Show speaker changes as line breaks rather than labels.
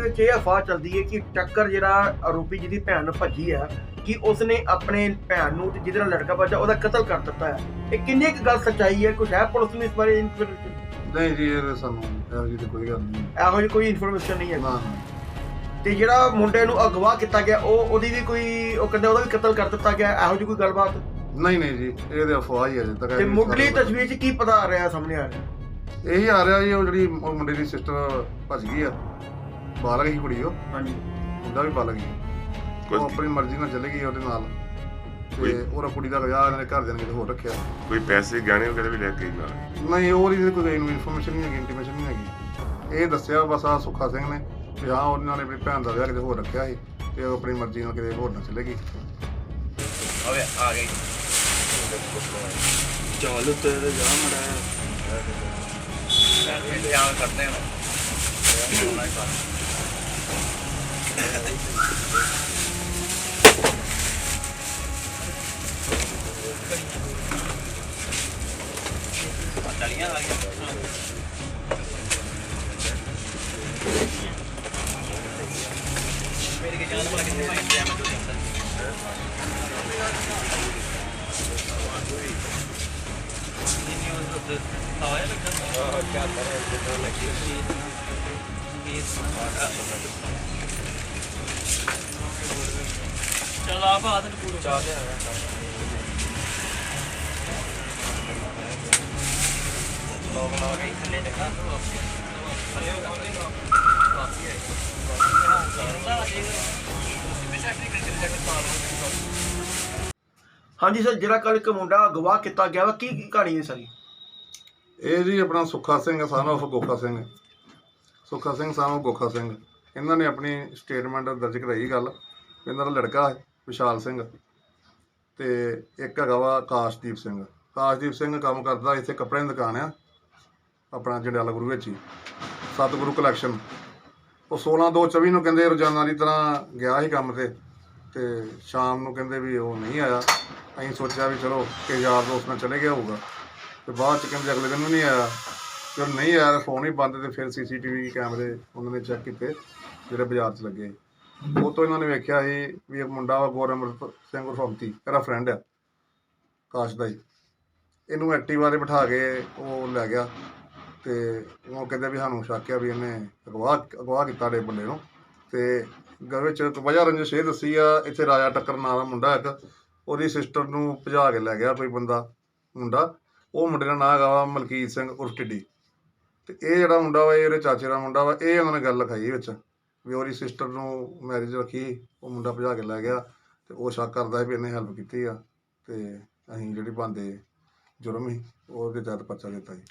ਦੇ ਵਿੱਚ ਇਹ ਅਫਵਾਹ ਚੱਲਦੀ ਹੈ ਕਿ ਟੱਕਰ ਜਿਹੜਾ ਆਰੋਪੀ ਜਿਹਦੀ ਭੈਣ ਨੂੰ ਭੱਜੀ ਹੈ ਕਿ ਉਸਨੇ ਆਪਣੇ ਭੈਣ ਨੂੰ ਤੇ ਜਿਹਦੇ ਨਾਲ ਲੜਕਾ ਭੱਜਾ ਉਹਦਾ ਕਤਲ ਕਰ ਦਿੱਤਾ ਹੈ। ਇਹ ਕਿੰਨੀ ਕੁ ਗੱਲ ਸੱਚਾਈ ਹੈ? ਕੁਝ ਹੈ ਪੁਲਿਸ ਨੂੰ ਇਸ ਬਾਰੇ ਇਨਫੋਰਮੇਸ਼ਨ
ਨਹੀਂ ਜੀ ਇਹ ਸਾਨੂੰ ਇਹੋ ਜਿਹੀ ਤਾਂ ਕੋਈ ਗੱਲ ਨਹੀਂ।
ਇਹੋ ਜਿਹੀ ਕੋਈ ਇਨਫੋਰਮੇਸ਼ਨ ਨਹੀਂ ਹੈ।
ਨਾ
ਤੇ ਜਿਹੜਾ ਮੁੰਡੇ ਨੂੰ ਅਗਵਾ ਕੀਤਾ ਗਿਆ ਉਹ ਉਹਦੀ ਵੀ ਕੋਈ ਉਹ ਕਹਿੰਦੇ ਉਹਦਾ ਵੀ ਕਤਲ ਕਰ ਦਿੱਤਾ ਗਿਆ ਇਹੋ ਜਿਹੀ ਕੋਈ ਗੱਲਬਾਤ?
ਨਹੀਂ ਨਹੀਂ ਜੀ ਇਹ ਤੇ ਅਫਵਾਹ ਹੀ ਹੈ ਅਜੇ ਤੱਕ।
ਤੇ ਮੁੱਢਲੀ ਤਸਵੀਰ 'ਚ ਕੀ ਪਤਾ ਆ ਰਿਹਾ ਸਾਹਮਣੇ ਆ ਰਿਹਾ?
ਇਹੀ ਆ ਰਿਹਾ ਜੀ ਉਹ ਜਿਹੜੀ ਉਹ ਮੁੰਡੇ ਦੀ ਸਿਸਟਰ ਭੱਜ ਗਈ ਆ। ਬਾਲਗ ਹੀ ਕੁੜੀ ਉਹ।
ਹਾਂਜੀ।
ਮੁੰਡਾ ਵੀ ਬਾਲਗ ਹੀ। ਉਹ
ਕੋਈ
ਆਪਣੀ ਮਰਜ਼ੀ ਨਾਲ ਚਲੇ ਗਈ ਉਹਦੇ ਨਾਲ। ਤੇ
ਕੋਈ-
ਉਹਦਾ ਕੁੜੀ ਦਾ ਵਿਆਹ ਇਹਨਾਂ ਦੇ ਘਰ ਦੇ ਨੇ ਕਿਤੇ ਹੋਰ ਰੱਖਿਆ।
ਕੋਈ ਪੈਸੇ ਗਹਿਣੇ ਵਗੈਰਾ ਵੀ ਲੈ ਕੇ ਗਈ ਨਾਲ?
ਨਹੀਂ ਉਹਦੀ ਕੋਈ ਇਨਫੋਰਮੇਸ਼ਨ ਨਹੀਂ ਹੈਗੀ ਇੰਟੀਮੇਸ਼ਨ ਨਹੀਂ ਹੈਗੀ। ਇਹ ਦੱਸਿਆ ਬਸ ਆ ਸੁੱਖਾ ਸਿੰਘ ਨੇ ਵੀ ਹਾਂ ਉਹਨਾਂ ਨੇ ਆਪਣੀ ਭੈਣ ਦਾ ਵਿਆਹ ਕਿਤੇ ਹੋਰ ਰੱਖਿਆ ਸੀ ਤੇ ਉਹ ਆਪਣੀ ਮਰਜ਼ੀ ਨਾਲ ਕਿਤੇ ਹੋਰ ਨਾ ਚਲੇ ਗਈ।
ਅਵੇ ਆ ਗਈ।
ਚੱਲ ਤੇਰੇ ਜਾ ਮੜਾ
ਕਰਦੇ ਹਾਂ ਉਹਨਾਂ ਹੀ ਕਰ ਚਲੀਆਂ ਆ ਗਿਆ ਮੇਰੀ ਕੇ ਜਾਨ ਵਾਲਾ ਕਿੱਥੇ ਭਾਈ ਇੰਤਜ਼ਾਮ ਤੋਂ ਅੰਦਰ ਨਿਊਜ਼ ਉੱਤੇ ਆਇਆ ਲੱਗਾ ਆਹ ਕੀ ਕਰ ਰਿਹਾ ਲੱਗੀ ਚਲ ਆ ਬਾਤ ਨੂੰ ਪੂਰਾ। ਚਾਹ ਦੇ ਲੋਕ ਲਾ ਗਈ ਥੱਲੇ ਦੇਖਾ ਅਰੇ ਉਹ ਕੋਲ ਨਹੀਂ ਕਾਫੀ ਹੈ।
ਹਾਂਜੀ ਸਰ ਜਿਹੜਾ ਕੱਲ ਇੱਕ ਮੁੰਡਾ ਅਗਵਾ ਕੀਤਾ ਗਿਆ ਵਾ ਕੀ ਕੀ ਕਹਾਣੀ ਹੈ ਸਾਰੀ?
ਇਹ ਜੀ ਆਪਣਾ ਸੁੱਖਾ ਸਿੰਘ ਸਨ of Gokha Singh. Sukha Singh son of Gokha Singh. ਇਹਨਾਂ ਨੇ ਆਪਣੀ ਸਟੇਟਮੈਂਟ ਦਰਜ ਕਰਾਈ ਗੱਲ। ਵੀ ਇਹਨਾਂ ਦਾ ਲੜਕਾ ਹੈ। ਵਿਸ਼ਾਲ ਸਿੰਘ ਤੇ ਇੱਕ ਹੈਗਾ ਵਾ ਆਕਾਸ਼ਦੀਪ ਸਿੰਘ। ਆਕਾਸ਼ਦੀਪ ਸਿੰਘ ਕੰਮ ਕਰਦਾ ਇੱਥੇ ਕੱਪੜਿਆਂ ਦੀ ਦੁਕਾਨ ਆ, ਆਪਣਾ ਜੰਡਿਆਲਾ ਗੁਰੂ ਵਿੱਚ ਹੀ, ਸਤਿਗੁਰੂ ਕਲੈਕਸ਼ਨ ਉਹ 16 2 24 ਨੂੰ ਕਹਿੰਦੇ ਰੋਜ਼ਾਨਾ ਦੀ ਤਰ੍ਹਾਂ ਗਿਆ ਸੀ ਕੰਮ ਤੇ ਤੇ ਸ਼ਾਮ ਨੂੰ ਕਹਿੰਦੇ ਵੀ ਉਹ ਨਹੀਂ ਆਇਆ। ਅਸੀਂ ਸੋਚਿਆ ਵੀ ਚਲੋ ਕਿ ਯਾਰ ਦੋਸਤ ਨਾਲ ਚਲੇ ਗਿਆ ਹੋਊਗਾ। ਤੇ ਬਾਅਦ ਚ ਕਹਿੰਦੇ ਅਗਲੇ ਦਿਨ ਵੀ ਨਹੀਂ ਆਇਆ। ਜਦੋਂ ਨਹੀਂ ਆਇਆ ਫੋਨ ਹੀ ਬੰਦ ਤੇ ਫਿਰ ਸੀਸੀਟੀਵੀ ਕੈਮਰੇ ਉਹਨਾਂ ਨੇ ਚੈੱਕ ਕੀਤੇ, ਜਿਹੜੇ ਬਾਜ਼ਾਰ 'ਚ ਲੱਗੇ। ਉਹ ਤੋਂ ਇਹਨਾਂ ਨੇ ਵੇਖਿਆ ਸੀ ਵੀ ਇੱਕ ਮੁੰਡਾ ਵਾ ਗੌਰਮਰ ਸਿੰਘ ਉਰਫੰਤੀ ਇਹਦਾ ਫਰੈਂਡ ਆ ਕਾਸ਼ ਦਾ ਹੀ। ਇਹਨੂੰ ਐਕਟਿਵਾ ਤੇ ਬਿਠਾ ਕੇ ਉਹ ਲੈ ਗਿਆ ਤੇ ਉਹ ਕਹਿੰਦੇ ਵੀ ਸਾਨੂੰ ਸ਼ੱਕ ਆ ਵੀ ਇਹਨੇ ਅਗਵਾ ਅਗਵਾ ਕੀਤਾ ਡੇ ਬੰਦੇ ਨੂੰ। ਤੇ ਘਰ ਵਿੱਚ ਇੱਕ ਵਜ੍ਹਾ ਰੰਜਿਸ਼ ਇਹ ਦੱਸੀ ਆ, ਇੱਥੇ ਰਾਜਾ ਟੱਕਰ ਨਾਂ ਦਾ ਮੁੰਡਾ ਇੱਕ, ਉਹਦੀ ਸਿਸਟਰ ਨੂੰ ਭਜਾ ਕੇ ਲੈ ਗਿਆ ਕੋਈ ਬੰਦਾ, ਮੁੰਡਾ। ਉਹ ਮੁੰਡੇ ਦਾ ਨਾਂ ਹੈਗਾ ਵਾ ਮਲਕੀਤ ਸਿੰਘ ਉਰਫ ਟਿੱਡੀ। ਤੇ ਇਹ ਜਿਹੜਾ ਮੁੰਡਾ ਵਾ, ਇਹ ਇਹਦੇ ਚਾਚੇ ਦਾ ਮੁੰਡਾ ਵਾ, ਇਹ ਉਹਨਾਂ ਨੇ ਗੱਲ ਲਿਖਾਈ ਵਿੱਚ। ਵੀ ਉਹਦੀ ਸਿਸਟਰ ਨੂੰ ਮੈਰਿਜ ਰੱਖੀ, ਉਹ ਮੁੰਡਾ ਭਜਾ ਕੇ ਲੈ ਗਿਆ ਤੇ ਉਹ ਸ਼ੱਕ ਕਰਦਾ ਵੀ ਇਹਨੇ ਹੈਲਪ ਕੀਤੀ ਆ ਤੇ ਅਸੀਂ ਜਿਹੜੀ ਬੰਦੇ ਜੁਰਮ ਸੀ ਉਹਦੇ ਤਹਿਤ ਪਰਚਾ ਦਿੱਤਾ ਜੀ।